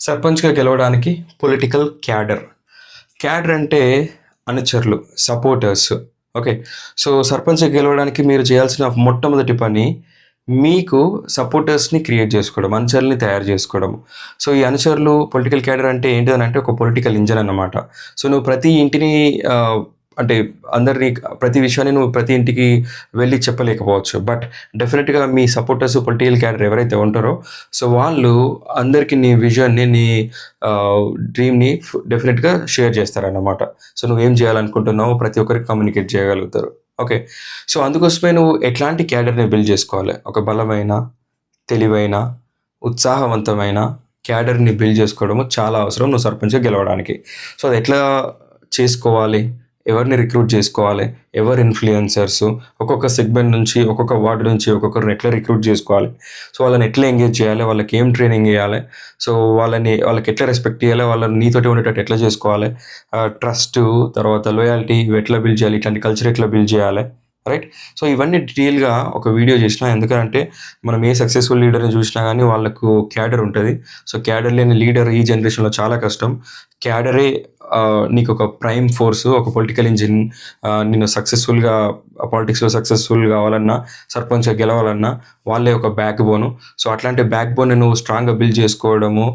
సర్పంచ్గా గెలవడానికి political cadre cadre అంటే అనుచరులు సపోర్టర్స్ ఓకే సో సర్పంచ్గా గెలవడానికి మీరు చేయాల్సిన మొట్టమొదటి పని మీకు సపోర్టర్స్ని క్రియేట్ చేసుకోవడం అనుచరుల్ని తయారు చేసుకోవడం. సో ఈ అనుచరులు పొలిటికల్ క్యాడర్ అంటే ఏంటిదని అంటే ఒక పొలిటికల్ ఇంజన్ అన్నమాట. సో నువ్వు ప్రతి ఇంటిని అంటే అందరినీ ప్రతి విషయాన్ని నువ్వు ప్రతి ఇంటికి వెళ్ళి చెప్పలేకపోవచ్చు. బట్ డెఫినెట్గా మీ సపోర్టర్స్ పొలిటికల్ క్యాడర్ ఎవరైతే ఉంటారో సో వాళ్ళు అందరికీ నీ విజన్ని నీ డ్రీమ్ని డెఫినెట్గా షేర్ చేస్తారన్నమాట. సో నువ్వేం చేయాలనుకుంటున్నావో ప్రతి ఒక్కరికి కమ్యూనికేట్ చేయగలుగుతారు. ఓకే సో అందుకోసమే నువ్వు ఎట్లాంటి క్యాడర్ని బిల్డ్ చేసుకోవాలి? ఒక బలమైన తెలివైన ఉత్సాహవంతమైన క్యాడర్ని బిల్డ్ చేసుకోవడము చాలా అవసరం నువ్వు సర్పంచ్గా గెలవడానికి. సో అది ఎట్లా చేసుకోవాలి? ఎవరిని రిక్రూట్ చేసుకోవాలి? ఎవరు ఇన్ఫ్లుయెన్సర్స్? ఒక్కొక్క సెగ్మెంట్ నుంచి ఒక్కొక్క వార్డు నుంచి ఒక్కొక్కరిని ఎట్లా రిక్రూట్ చేసుకోవాలి? సో వాళ్ళని ఎట్లా ఎంగేజ్ చేయాలి? వాళ్ళకి ఏం ట్రైనింగ్ ఇవ్వాలి? సో వాళ్ళని వాళ్ళకి ఎట్లా రెస్పెక్ట్ చేయాలి వాళ్ళని నీతోటి ఉండేటట్టు ఎట్లా చేసుకోవాలి? ట్రస్ట్ తర్వాత లోయాలిటీ ఇవి ఎట్లా బిల్డ్ చేయాలి? ఇట్లాంటి కల్చర్ ఎట్లా బిల్డ్ చేయాలి? రైట్? సో ఇవన్నీ డీటెయిల్గా ఒక వీడియో చేసిన ఎందుకంటే మనం ఏ సక్సెస్ఫుల్ లీడర్ని చూసినా కానీ వాళ్ళకు క్యాడర్ ఉంటుంది. సో క్యాడర్ లేని లీడర్ ఈ జనరేషన్లో చాలా కష్టం. క్యాడరే నీకు ఒక ప్రైమ్ ఫోర్స్ ఒక పొలిటికల్ ఇంజిన్ నేను సక్సెస్ఫుల్గా పాలిటిక్స్లో సక్సెస్ఫుల్ కావాలన్నా సర్పంచ్గా గెలవాలన్నా వాళ్ళే ఒక బ్యాక్ బోను సో అట్లాంటి బ్యాక్ బోన్ నువ్వు స్ట్రాంగ్గా బిల్డ్ చేసుకోవడము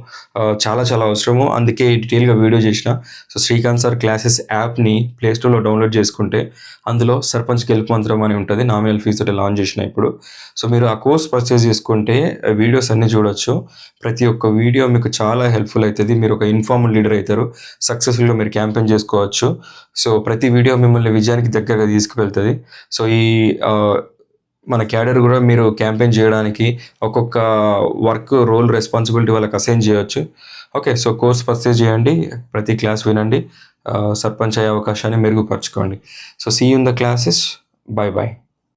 చాలా చాలా అవసరము. అందుకే డీటెయిల్గా వీడియో చేసిన. సో శ్రీకాంత్ సార్ క్లాసెస్ యాప్ని ప్లేస్టోర్లో డౌన్లోడ్ చేసుకుంటే అందులో సర్పంచ్ గెలుపు మంత్రం అని ఉంటుంది. నామినల్ ఫీజు తోటి లాంచ్ చేసిన ఇప్పుడు. సో మీరు ఆ కోర్స్ పర్చేస్ చేసుకుంటే వీడియోస్ అన్నీ చూడొచ్చు. ప్రతి ఒక్క వీడియో మీకు చాలా హెల్ప్ఫుల్ అవుతుంది. మీరు ఒక ఇన్ఫార్మల్ లీడర్ అవుతారు. సక్సెస్ఫుల్గా మీరు క్యాంపెయిన్ చేసుకోవచ్చు. సో ప్రతి వీడియో మిమ్మల్ని విజయానికి దగ్గరగా తీసుకువెళ్తుంది. సో ఈ మన క్యాడర్ కూడా మీరు క్యాంపెయిన్ చేయడానికి ఒక్కొక్క వర్క్ రోల్ రెస్పాన్సిబిలిటీ వాళ్ళకి అసైన్ చేయొచ్చు. ఓకే సో కోర్స్ పర్చేజ్ చేయండి ప్రతి క్లాస్ వినండి సర్పంచ్ అయ్యే అవకాశాన్ని మెరుగుపరచుకోండి. So see in the classes bye bye